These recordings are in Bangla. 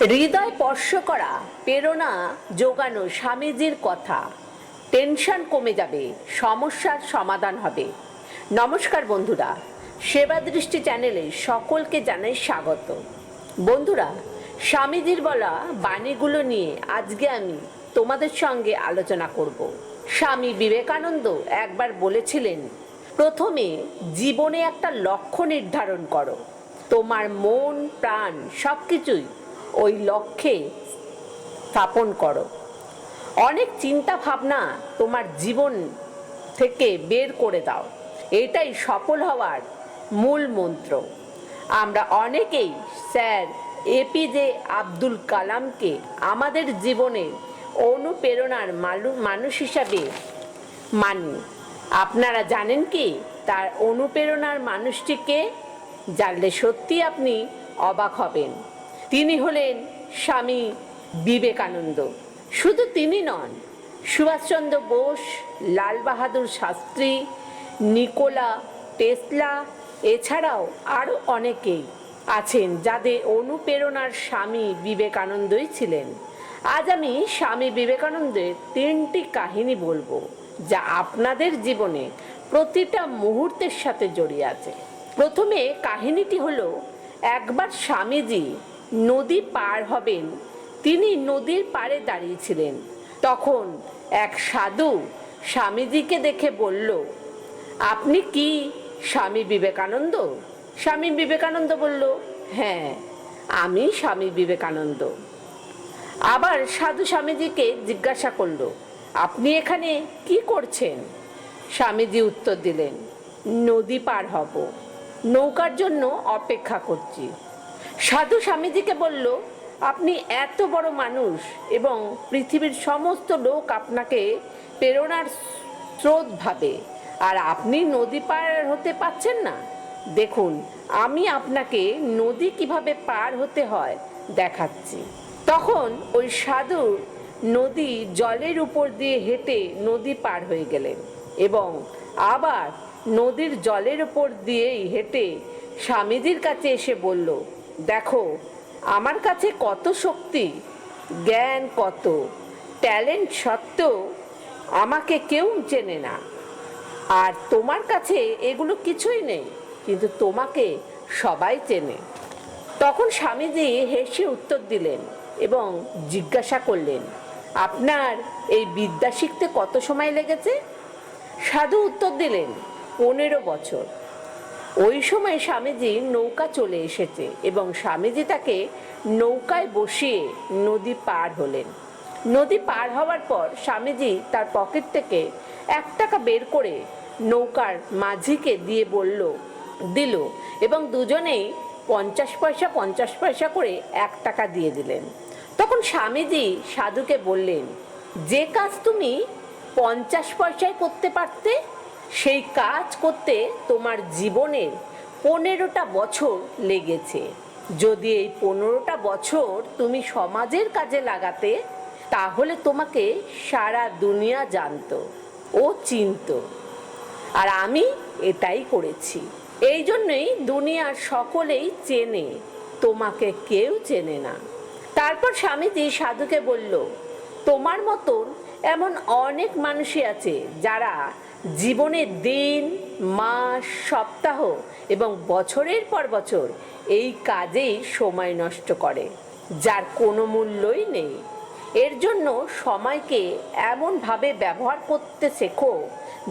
হৃদয় স্পর্শ করা, প্রেরণা যোগানো স্বামীজির কথা। টেনশন কমে যাবে, সমস্যার সমাধান হবে। নমস্কার বন্ধুরা, সেবা দৃষ্টি চ্যানেলে সকলকে জানাই স্বাগত। বন্ধুরা, স্বামীজির বলা বাণীগুলো নিয়ে আজকে আমি তোমাদের সঙ্গে আলোচনা করব। স্বামী বিবেকানন্দ একবার বলেছিলেন, প্রথমে জীবনে একটা লক্ষ্য নির্ধারণ করো। তোমার মন, প্রাণ সব কিছুই ওই লক্ষ্যে স্থাপন করো। অনেক চিন্তা ভাবনা তোমার জীবন থেকে বের করে দাও। এটাই সফল হওয়ার মূল মন্ত্র। আমরা অনেকেই, স্যার এপিজে আব্দুল কালামকে আমাদের জীবনের অনুপ্রেরণার মানুষ হিসাবে মানি। আপনারা জানেন কি? তার অনুপ্রেরণার মানুষটিকে জানলে সত্যি আপনি অবাক হবেন। তিনি হলেন স্বামী বিবেকানন্দ। শুধু তিনি নন, সুভাষচন্দ্র বোস, লাল বাহাদুর শাস্ত্রী, নিকোলা টেসলা, এছাড়াও আরও অনেকেই আছেন যাদের অনুপ্রেরণার স্বামী বিবেকানন্দই ছিলেন। আজ আমি স্বামী বিবেকানন্দের তিনটি কাহিনী বলব, যা আপনাদের জীবনে প্রতিটা মুহূর্তের সাথে জড়িয়ে আছে। প্রথমে কাহিনীটি হলো, একবার স্বামীজি নদী পার হবেন। তিনি নদীর পাড়ে দাঁড়িয়েছিলেন। তখন এক সাধু স্বামীজিকে দেখে বলল, আপনি কি স্বামী বিবেকানন্দ? স্বামী বিবেকানন্দ বলল হ্যাঁ আমি স্বামী বিবেকানন্দ। আবার সাধু স্বামীজিকে জিজ্ঞাসা করল, আপনি এখানে কি করছেন? স্বামীজি উত্তর দিলেন, নদী পার হব। নৌকার জন্য অপেক্ষা করছি। সাধু স্বামীজিকে বলল, আপনি এত বড় মানুষ এবং পৃথিবীর সমস্ত লোক আপনাকে প্রেরণার স্রোত ভাবে। আর আপনি নদী পার হতে পারছেন না। দেখুন, আমি আপনাকে নদী কীভাবে পার হতে হয় দেখাচ্ছি। তখন ওই সাধু নদী জলের উপর দিয়ে হেঁটে নদী পার হয়ে গেলেন এবং আবার নদীর জলের উপর দিয়েই হেঁটে স্বামীজির কাছে এসে বলল দেখো, আমার কাছে কত শক্তি, জ্ঞান কত, ট্যালেন্ট সত্ত্বেও আমাকে কেউ চেনে না। আর তোমার কাছে এগুলো কিছুই নেই, কিন্তু তোমাকে সবাই চেনে। তখন স্বামীজি হেসে উত্তর দিলেন এবং জিজ্ঞাসা করলেন, আপনার এই বিদ্যা শিখতে কত সময় লেগেছে? সাধু উত্তর দিলেন, পনেরো বছর। ওই সময় স্বামীজি নৌকা চলে এসেছে এবং স্বামীজি তাকে নৌকায় বসিয়ে নদী পার হলেন। নদী পার হওয়ার পর স্বামীজি তার পকেট থেকে এক টাকা বের করে নৌকার মাঝিকে দিয়ে বলল, দিল। এবং দুজনেই পঞ্চাশ পয়সা পঞ্চাশ পয়সা করে এক টাকা দিয়ে দিলেন। তখন স্বামীজি সাধুকে বললেন, যে কাজ তুমি পঞ্চাশ পয়সায় করতে পারতে সেই কাজ করতে তোমার জীবনের পনেরোটা বছর লেগেছে। যদি এই পনেরোটা বছর তুমি সমাজের কাজে লাগাতে, তাহলে তোমাকে সারা দুনিয়া জানতো ও চিনত। আর আমি এটাই করেছি। এই জন্যই দুনিয়ার সকলেই চেনে, তোমাকে কেউ চেনে না। তারপর স্বামীজি সাধুকে বলল, তোমার মতন এমন অনেক মানুষই আছে যারা জীবনের দিন, মাস, সপ্তাহ এবং বছরের পর বছর এই কাজেই সময় নষ্ট করে, যার কোনো মূল্যই নেই। এর জন্য সময়কে এমনভাবে ব্যবহার করতে শেখো,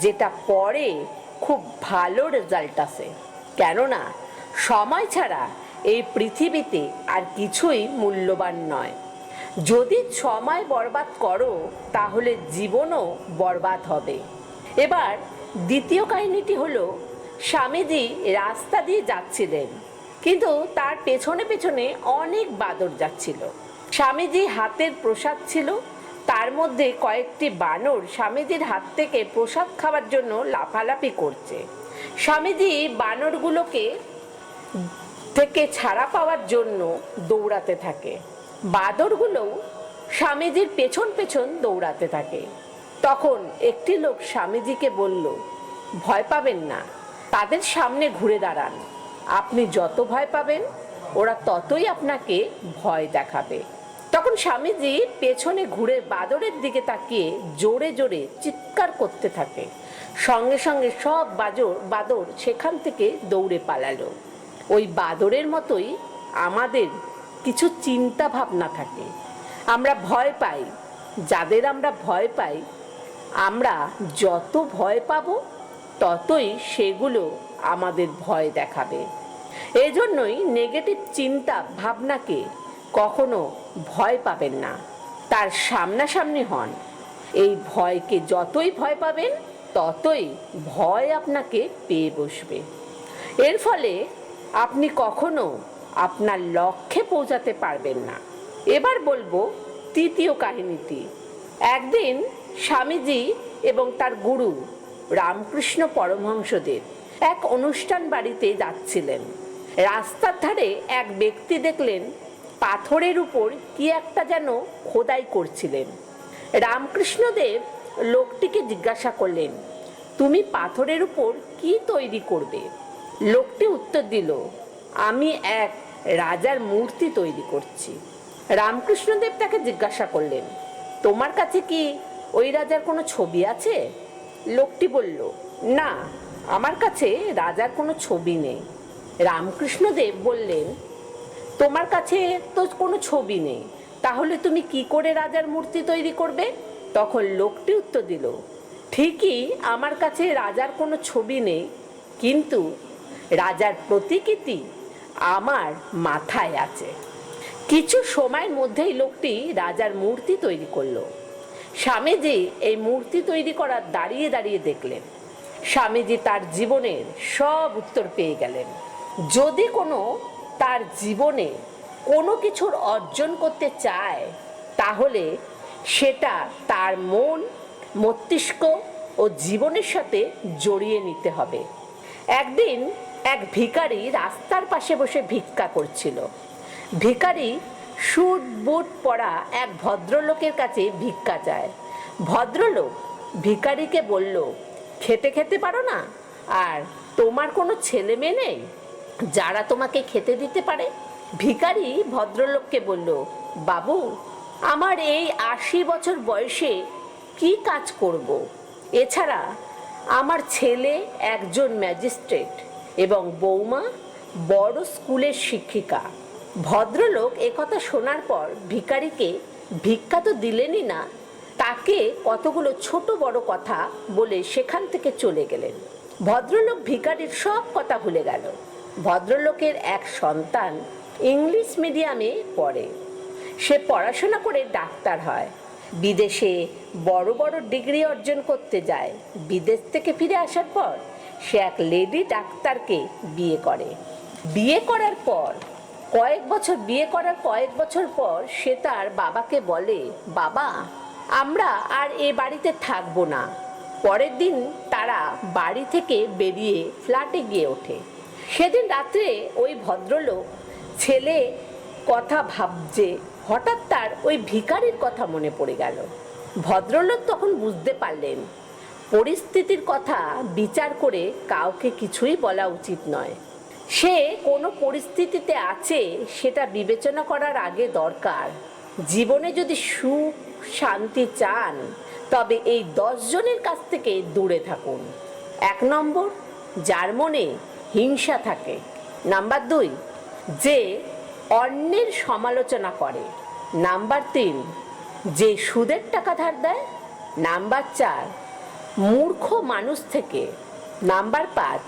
যেটা পরে খুব ভালো রেজাল্ট আসে। কেননা, সময় ছাড়া এই পৃথিবীতে আর কিছুই মূল্যবান নয়। যদি সময় বরবাদ করো, তাহলে জীবনও বরবাদ হবে। এবার দ্বিতীয় কাহিনীটি হলো, স্বামীজি রাস্তা দিয়ে যাচ্ছিলেন, কিন্তু তার পেছনে পেছনে অনেক বাদর যাচ্ছিল। স্বামীজি হাতের প্রসাদ ছিল, তার মধ্যে কয়েকটি বানর স্বামীজির হাত থেকে প্রসাদ খাওয়ার জন্য লাফালাফি করছে। স্বামীজি বানরগুলোকে থেকে ছাড়া পাওয়ার জন্য দৌড়াতে থাকে। বাদরগুলোও স্বামীজির পেছন পেছন দৌড়াতে থাকে। তখন একটি লোক স্বামীজিকে বলল, ভয় পাবেন না, তাদের সামনে ঘুরে দাঁড়ান। আপনি যত ভয় পাবেন, ওরা ততই আপনাকে ভয় দেখাবে। তখন স্বামীজি পেছনে ঘুরে বাদরের দিকে তাকিয়ে জোরে জোরে চিৎকার করতে থাকে। সঙ্গে সঙ্গে সব বাজর বাদর সেখান থেকে দৌড়ে পালালো। ওই বাদরের মতোই আমাদের কিছু চিন্তা ভাবনা থাকে। আমরা ভয় পাই, যাদের আমরা ভয় পাই আমরা যত ভয় পাব, ততই সেগুলো আমাদের ভয় দেখাবে। এজন্যই নেগেটিভ চিন্তা ভাবনাকে কখনো ভয় পাবেন না। তার সামনাসামনি হন। এই ভয়কে যতই ভয় পাবেন, ততই ভয় আপনাকে পেয়ে বসবে। এর ফলে আপনি কখনো আপনার লক্ষ্যে পৌঁছাতে পারবেন না। এবার বলব তৃতীয় কাহিনীটি। একদিন স্বামীজি এবং তার গুরু রামকৃষ্ণ পরমহংসদেব এক অনুষ্ঠান বাড়িতে যাচ্ছিলেন। রাস্তার ধারে এক ব্যক্তি দেখলেন পাথরের উপর কি একটা যেন খোদাই করছিলেন। রামকৃষ্ণদেব লোকটিকে জিজ্ঞাসা করলেন, তুমি পাথরের উপর কি তৈরি করবে? লোকটি উত্তর দিল, আমি এক রাজার মূর্তি তৈরি করছি। রামকৃষ্ণদেব তাকে জিজ্ঞাসা করলেন, তোমার কাছে কি ওই রাজার কোনো ছবি আছে? লোকটি বলল, না, আমার কাছে রাজার কোনো ছবি নেই। রামকৃষ্ণদেব বললেন, তোমার কাছে তো কোনো ছবি নেই। তাহলে তুমি কি করে রাজার মূর্তি তৈরি করবে? তখন লোকটি উত্তর দিল, ঠিকই আমার কাছে রাজার কোনো ছবি নেই, কিন্তু রাজার প্রতিকৃতি আমার মাথায় আছে। কিছু সময়ের মধ্যেই লোকটি রাজার মূর্তি তৈরি করল। স্বামীজি এই মূর্তি তৈরি করার দাঁড়িয়ে দাঁড়িয়ে দেখলেন। স্বামীজি তার জীবনের সব উত্তর পেয়ে গেলেন। যদি কোনো তার জীবনে কোনো কিছুর অর্জন করতে চায়, তাহলে সেটা তার মন, মস্তিষ্ক ও জীবনের সাথে জড়িয়ে নিতে হবে। একদিন এক ভিখারি রাস্তার পাশে বসে ভিক্ষা করছিল। ভিখারি সুট বুট পরা এক ভদ্রলোকের কাছে ভিক্ষা চায়। ভদ্রলোক ভিকারিকে বলল, খেতে খেতে পারো না? আর তোমার কোনো ছেলে মেয়ে নেই? যারা তোমাকে খেতে দিতে পারে? ভিকারি ভদ্রলোককে বলল, বাবু, আমার এই আশি বছর বয়সে কি কাজ করব? এছাড়া আমার ছেলে একজন ম্যাজিস্ট্রেট এবং বৌমা বড় স্কুলের শিক্ষিকা। ভদ্রলোক একথা শোনার পর ভিকারিকে ভিক্ষা তো দিলেনই না, তাকে কতগুলো ছোট বড় কথা বলে সেখান থেকে চলে গেলেন। ভদ্রলোক ভিখারির সব কথা ভুলে গেল। ভদ্রলোকের এক সন্তান ইংলিশ মিডিয়ামে পড়ে। সে পড়াশোনা করে ডাক্তার হয়। বিদেশে বড় বড় ডিগ্রি অর্জন করতে যায়। বিদেশ থেকে ফিরে আসার পর সে এক লেডি ডাক্তারকে বিয়ে করে। বিয়ে করার পর কয়েক বছর বিয়ে করার কয়েক বছর পর সে তার বাবাকে বলে, বাবা, আমরা আর এ বাড়িতে থাকব না। পরের দিন তারা বাড়ি থেকে বেরিয়ে ফ্ল্যাটে গিয়ে ওঠে। সেদিন রাত্রে ওই ভদ্রলোক ছেলে কথা ভাবছে, হঠাৎ তার ওই ভিখারির কথা মনে পড়ে গেল। ভদ্রলোক তখন বুঝতে পারলেন, পরিস্থিতির কথা বিচার করে কাউকে কিছুই বলা উচিত নয়। সে কোনো পরিস্থিতিতে আছে, সেটা বিবেচনা করার আগে দরকার। জীবনে যদি সুখ, শান্তি চান, তবে এই দশ জনের কাছ থেকে দূরে থাকুন। এক নম্বর, যার মনে হিংসা থাকে। নাম্বার দুই, যে অন্যের সমালোচনা করে। নাম্বার তিন, যে সুদের টাকা ধার দেয়। নাম্বার চার, মূর্খ মানুষ থেকে। নাম্বার পাঁচ,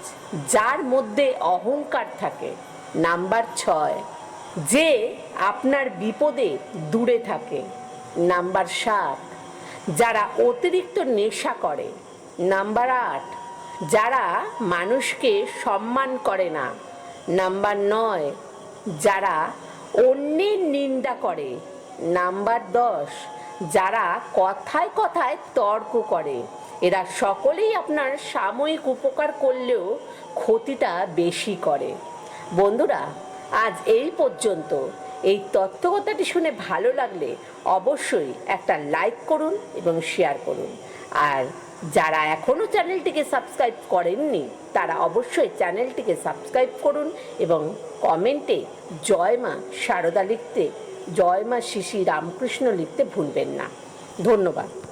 যার মধ্যে অহংকার থাকে। নাম্বার ছয়, যে আপনার বিপদে দূরে থাকে। নাম্বার সাত, যারা অতিরিক্ত নেশা করে। নাম্বার আট, যারা মানুষকে সম্মান করে না। নাম্বার নয়, যারা অন্যের নিন্দা করে। নাম্বার দশ, যারা কথায় কথায় তর্ক করে। এরা সকলেই আপনার সাময়িক উপকার করলেও ক্ষতিটা বেশি করে। বন্ধুরা, আজ এই পর্যন্ত। এই তত্ত্বকথাটি শুনে ভালো লাগলে অবশ্যই একটা লাইক করুন এবং শেয়ার করুন। আর যারা এখনও চ্যানেলটিকে সাবস্ক্রাইব করেননি, তারা অবশ্যই চ্যানেলটিকে সাবস্ক্রাইব করুন এবং কমেন্টে জয় মা সারদা লিখতে, জয় মা শিশি রামকৃষ্ণ লিখতে ভুলবেন না। ধন্যবাদ।